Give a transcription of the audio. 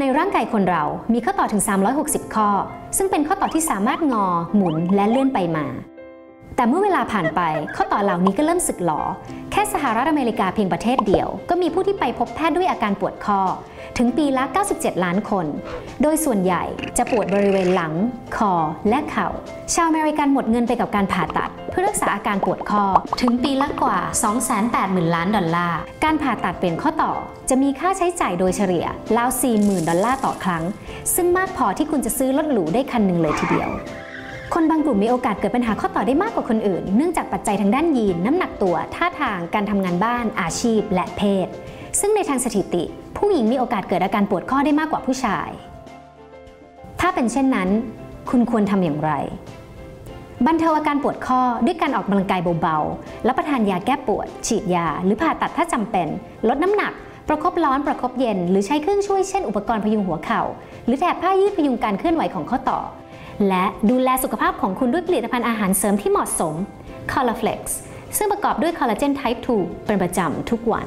ในร่างกายคนเรามีข้อต่อถึง 360 ข้อ ซึ่งเป็นข้อต่อที่สามารถงอ หมุนและเลื่อนไปมา แต่เมื่อเวลาผ่านไปข้อต่อเหล่านี้ก็เริ่มสึกหลอ แค่สหรัฐอเมริกาเพียงประเทศเดียว ก็มีผู้ที่ไปพบแพทย์ด้วยอาการปวดข้อถึงปีละ 97 ล้านคน โดยส่วนใหญ่จะปวดบริเวณหลัง คอ และเข่า ชาวอเมริกันหมดเงินไปกับการผ่าตัด เพื่อรักษาอาการปวดคอ ถึงปีละกว่า 280,000 ล้านดอลลาร์ การผ่าตัดเปลี่ยนข้อต่อ จะมีค่าใช้จ่ายโดยเฉลี่ยราว40,000 ดอลลาร์ต่อครั้ง ซึ่งมากพอที่คุณจะซื้อรถหรูได้คันหนึ่งเลยทีเดียว คนบางกลุ่มมีโอกาสเกิดปัญหาข้อต่อได้มากกว่าคนอื่น เนื่องจากปัจจัยทางด้านยีน น้ำหนักตัว ท่าทาง การทำงานบ้าน อาชีพ และเพศ ซึ่งในทางสถิติ ผู้หญิงมีโอกาสเกิดอาการปวดข้อได้มากกว่าผู้ชาย ถ้าเป็นเช่นนั้น คุณควรทำอย่างไร บรรเทาอาการปวดข้อด้วยการออกกำลังกายเบาๆ รับประทานยาแก้ปวด ฉีดยา หรือผ่าตัดถ้าจำเป็น ลดน้ำหนัก ประคบร้อน ประคบเย็น หรือใช้เครื่องช่วยเช่น อุปกรณ์พยุงหัวเข่า หรือแถบผ้ายืดพยุงการเคลื่อนไหวของข้อต่อ และดูแลสุขภาพของคุณด้วยผลิตภัณฑ์อาหารเสริมที่เหมาะสม c o l l a f l e x ซึ่งประกอบด้วยคอลลาเจน type 2เป็นประจำทุกวัน